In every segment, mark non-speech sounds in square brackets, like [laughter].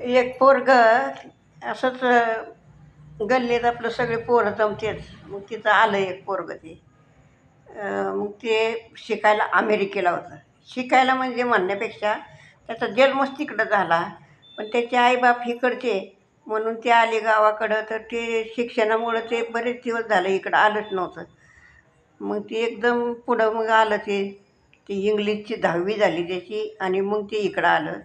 एक पोरग असंच गल्लीत आपलं सगळे पोरं जमतेच मग तिथं आलं एक पोरग ते. मग ते शिकायला अमेरिकेला होतं. शिकायला म्हणजे म्हणण्यापेक्षा त्याचा जन्मच तिकडं झाला. पण त्याचे आईबाप इकडचे म्हणून ते आले गावाकडं. तर ते शिक्षणामुळं ते बरेच दिवस झालं इकडं आलंच नव्हतं. मग ते एकदम पुढं मग आलं ते. ते इंग्लिशची दहावी झाली त्याची आणि मग ते इकडं आलं.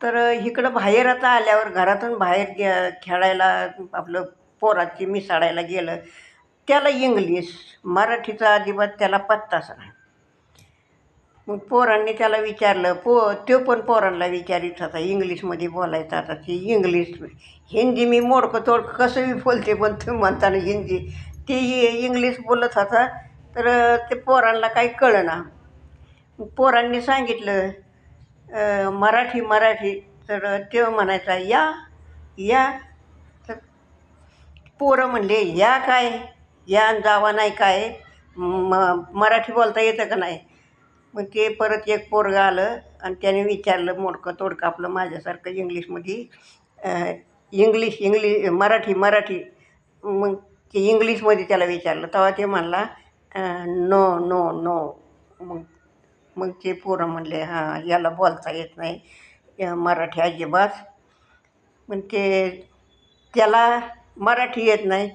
तर इकडं बाहेर आता आल्यावर घरातून बाहेर गे खेळायला आपलं पोराची मिसाळायला गेलं त्याला इंग्लिश मराठीचा अजिबात त्याला पत्ताच नाही. मग पोरांनी त्याला विचारलं पो तो पण पोरांना विचारित होता इंग्लिशमध्ये बोलायचा आता ती इंग्लिश हिंदी मी मोडकं तोडकं कसं बोलते पण तुम्ही म्हणताना हिंदी. ती इंग्लिश बोलत होता तर ते पोरांना काही कळना. पोरांनी सांगितलं मराठी मराठी तर तो म्हणायचा या या. तर पोरं म्हणले या काय? या जावा नाही काय? म मराठी बोलता येतं का नाही? मग ते परत एक पोरगं आलं आणि त्याने विचारलं मोडकं तोडकं आपलं माझ्यासारखं इंग्लिशमध्ये. English English Marathi Marathi. मग ते इंग्लिशमध्ये त्याला विचारलं तेव्हा ते म्हणला नो नो नो. मग मग ते पोरं म्हणले हां याला बोलता येत नाही या मराठी अजिबात. पण ते त्याला मराठी येत नाही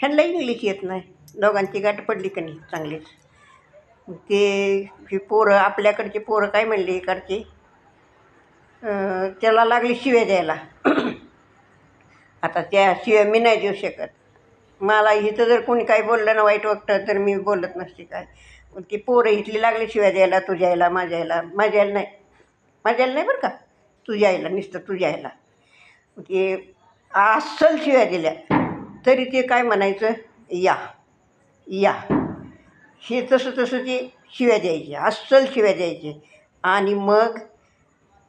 ह्यांना इंग्लिश येत नाही. दोघांची गाठ पडली का नाही चांगलीच. मग ते ही पोरं आपल्याकडची पोरं काय म्हणली इकडची? त्याला लागली शिव्या द्यायला. [clears throat] आता त्या शिव्या मी नाही देऊ शकत. मला इथं जर कोणी काही बोललं ना वाईट वाटतं तर मी बोलत नसते काय. मग पोरं इथली लागली शिव्या द्यायला तुझ्या यायला माझ्या यायला माझ्या यायला नाही. माझ्या यायला नाही बरं का? तुझ्या यायला नुसतं तुझ्या यायला की ते अस्सल शिव्या दिल्या. तरी ते काय म्हणायचं? या या. हे तसं तसं ते शिव्या द्यायचे अस्सल शिव्या द्यायचे. आणि मग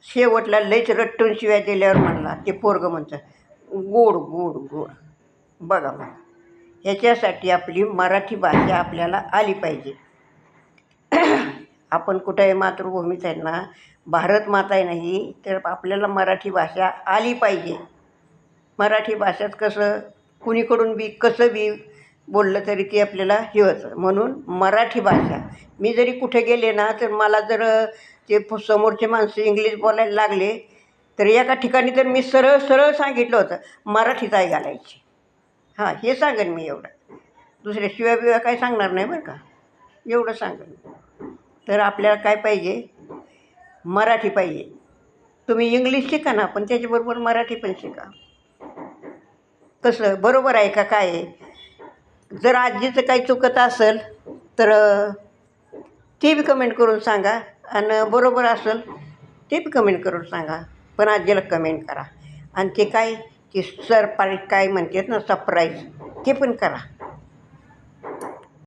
शेवटला लयच रट्टून शिव्या दिल्यावर म्हणला ते पोरगं म्हणतं गोड गोड गोड. बघा बघा ह्याच्यासाठी आपली मराठी भाषा आपल्याला आली पाहिजे. आपण कुठे मातृभूमीत आहे ना भारत माता आहे नाही तर आपल्याला मराठी भाषा आली पाहिजे. मराठी भाषेत कसं कुणीकडून बी कसं बी बोललं तरी ती आपल्याला हे होतं. म्हणून मराठी भाषा मी जरी कुठे गेले ना तर मला जर ते समोरचे माणसं इंग्लिश बोलायला लागले तर एका ठिकाणी तर मी सरळ सरळ सांगितलं होतं मराठीत आई घालायची. हां हे सांगेन मी एवढं. दुसऱ्या शिव्या बिव्या काय सांगणार नाही बरं का. एवढं सांगेन तर आपल्याला काय पाहिजे? मराठी पाहिजे. तुम्ही इंग्लिश शिका ना पण त्याच्याबरोबर मराठी पण शिका. कसं? बरोबर आहे का? काय आहे? जर आजीचं काही चुकत असेल तर ते बी कमेंट करून सांगा. आणि बरोबर असेल ते बी कमेंट करून सांगा. पण आजीला कमेंट करा. आणि ते काय? ते सरप्राईज काय म्हणतात ना सरप्राईज ते पण करा.